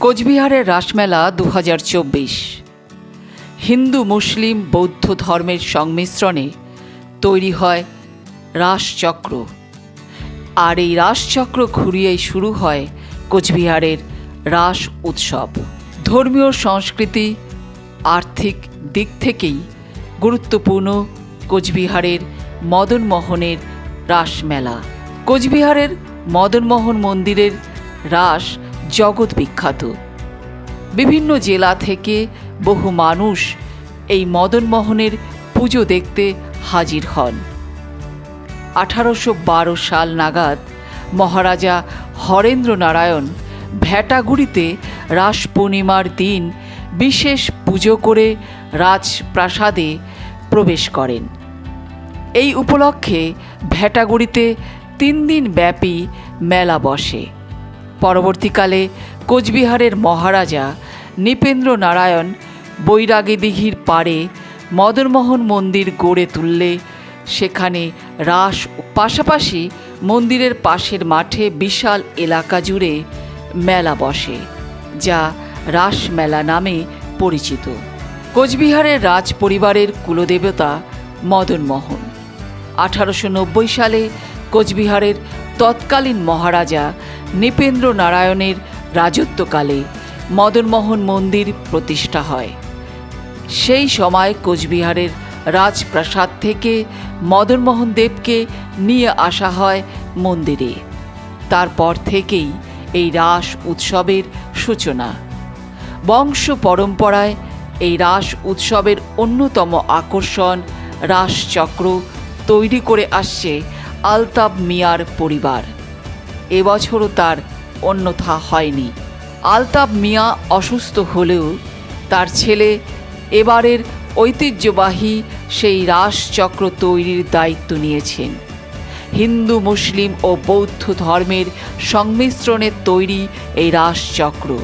কোচবিহারের রাসমেলা দু হাজার চব্বিশ। হিন্দু, মুসলিম, বৌদ্ধ ধর্মের সংমিশ্রণে তৈরি হয় রাসচক্র। আর এই রাসচক্র ঘুরিয়েই শুরু হয় কোচবিহারের রাস উৎসব। ধর্মীয় সংস্কৃতি, আর্থিক দিক থেকেই গুরুত্বপূর্ণ কোচবিহারের মদনমোহনের রাসমেলা। কোচবিহারের মদনমোহন মন্দিরের রাস জগৎ বিখ্যাত। বিভিন্ন জেলা থেকে বহু মানুষ এই মদনমোহনের পুজো দেখতে হাজির হন। আঠারোশো বারো সাল নাগাদ মহারাজা হরেন্দ্র নারায়ণ ভ্যাটাগুড়িতে রাস পূর্ণিমার দিন বিশেষ পুজো করে রাজপ্রাসাদে প্রবেশ করেন। এই উপলক্ষে ভ্যাটাগুড়িতে তিন দিন ব্যাপী মেলা বসে। পরবর্তীকালে কোচবিহারের মহারাজা নৃপেন্দ্র নারায়ণ বৈরাগী দিঘির পাড়ে মদনমোহন মন্দির গড়ে তুললে সেখানে রাস পাশাপাশি মন্দিরের পাশের মাঠে বিশাল এলাকা জুড়ে মেলা বসে, যা রাস মেলা নামে পরিচিত। কোচবিহারের রাজ পরিবারের কুলদেবতা মদনমোহন। আঠারোশো নব্বই সালে কোচবিহারের তৎকালীন মহারাজা নৃপেন্দ্র নারায়ণের রাজত্বকালে মদনমোহন মন্দির প্রতিষ্ঠা হয়। সেই সময় কোচবিহারের রাজপ্রাসাদ থেকে মদনমোহন দেবকে নিয়ে আসা হয় মন্দিরে। তারপর থেকেই এই রাস উৎসবের সূচনা। বংশ পরম্পরায় এই রাস উৎসবের অন্যতম আকর্ষণ রাসচক্র তৈরি করে আসছে আলতাব মিয়ার পরিবার। এবছরও তার অন্যথা হয়নি। আলতাব মিয়া অসুস্থ হলেও তার ছেলে এবারের ঐতিহ্যবাহী সেই রাসচক্র তৈরির দায়িত্ব নিয়েছেন। হিন্দু, মুসলিম ও বৌদ্ধ ধর্মের সংমিশ্রণে তৈরি এই রাসচক্র,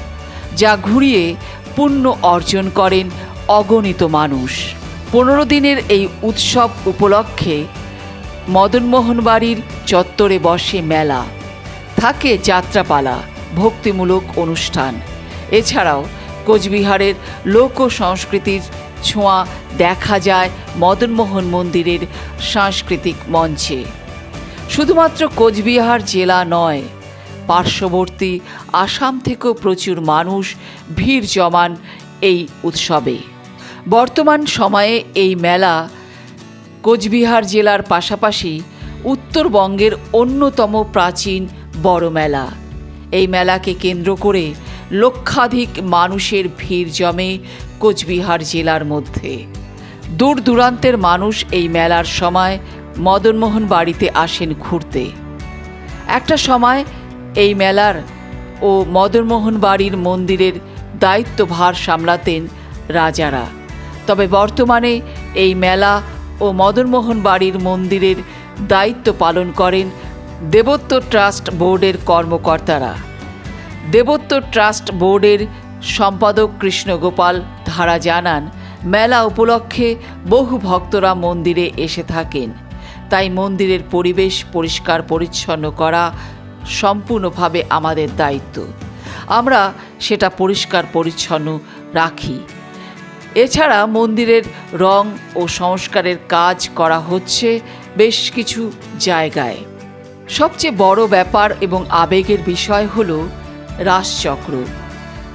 যা ঘুরিয়ে পুণ্য অর্জন করেন অগণিত মানুষ। পনেরো দিনের এই উৎসব উপলক্ষে মদনমোহন বাড়ির চত্বরে বসে মেলা। থাকে যাত্রাপালা, ভক্তিমূলক অনুষ্ঠান। এছাড়াও কোচবিহারের লোক সংস্কৃতির ছোঁয়া দেখা যায় মদনমোহন মন্দিরের সাংস্কৃতিক মঞ্চে। শুধুমাত্র কোচবিহার জেলা নয়, পার্শ্ববর্তী আসাম থেকেও প্রচুর মানুষ ভিড় জমান এই উৎসবে। বর্তমান সময়ে এই মেলা কোচবিহার জেলার পাশাপাশি উত্তরবঙ্গের অন্যতম প্রাচীন বড় মেলা। এই মেলাকে কেন্দ্র করে লক্ষাধিক মানুষের ভিড় জমে কোচবিহার জেলার মধ্যে। দূর দূরান্তের মানুষ এই মেলার সময় মদনমোহন বাড়িতে আসেন ঘুরতে। একটা সময় এই মেলার ও মদনমোহন বাড়ির মন্দিরের দায়িত্বভার সামলাতেন রাজারা। তবে বর্তমানে এই মেলা ও মদনমোহন বাড়ির মন্দিরের দায়িত্ব পালন করেন দেবত্ব ট্রাস্ট বোর্ডের কর্মকর্তারা। দেবত্ব ট্রাস্ট বোর্ডের সম্পাদক কৃষ্ণগোপাল ধারা জানান, মেলা উপলক্ষে বহু ভক্তরা মন্দিরে এসে থাকেন। তাই মন্দিরের পরিবেশ পরিষ্কার পরিচ্ছন্ন করা সম্পূর্ণভাবে আমাদের দায়িত্ব। আমরা সেটা পরিষ্কার পরিচ্ছন্ন রাখি। এছাড়া মন্দিরের রং ও সংস্কারের কাজ করা হচ্ছে বেশ কিছু জায়গায়। সবচেয়ে বড় ব্যাপার এবং আবেগের বিষয় হল রাসচক্র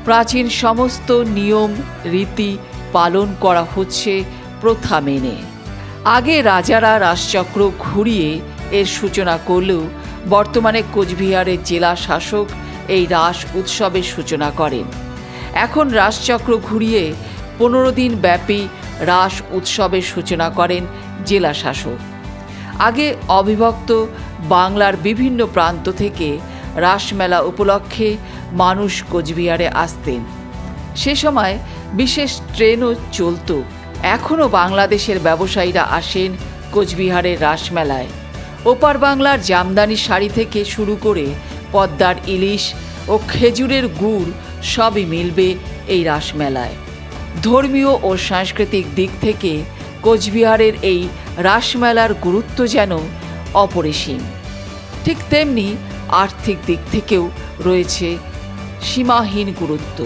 প্রাচীন সমস্ত নিয়ম, রীতি পালন করা হচ্ছে প্রথা মেনে। আগে রাজারা রাসচক্র ঘুরিয়ে এর সূচনা করলেও বর্তমানে কোচবিহারের জেলা শাসক এই রাস উৎসবের সূচনা করেন। এখন রাসচক্র ঘুরিয়ে পনেরো দিন ব্যাপী রাস উৎসবের সূচনা করেন জেলা শাসক। আগে অবিভক্ত বাংলার বিভিন্ন প্রান্ত থেকে রাসমেলা উপলক্ষে মানুষ কোচবিহারে আসতেন। সে সময় বিশেষ ট্রেনও চলত। এখনও বাংলাদেশের ব্যবসায়ীরা আসেন কোচবিহারের রাসমেলায় ওপার বাংলার জামদানি শাড়ি থেকে শুরু করে পদ্মার ইলিশ ও খেজুরের গুড় সবই মিলবে এই রাসমেলায় ধর্মীয় ও সাংস্কৃতিক দিক থেকে কোচবিহারের এই রাসমেলার গুরুত্ব যেন অপরিসীম। ঠিক তেমনি আর্থিক দিক থেকেও রয়েছে সীমাহীন গুরুত্ব।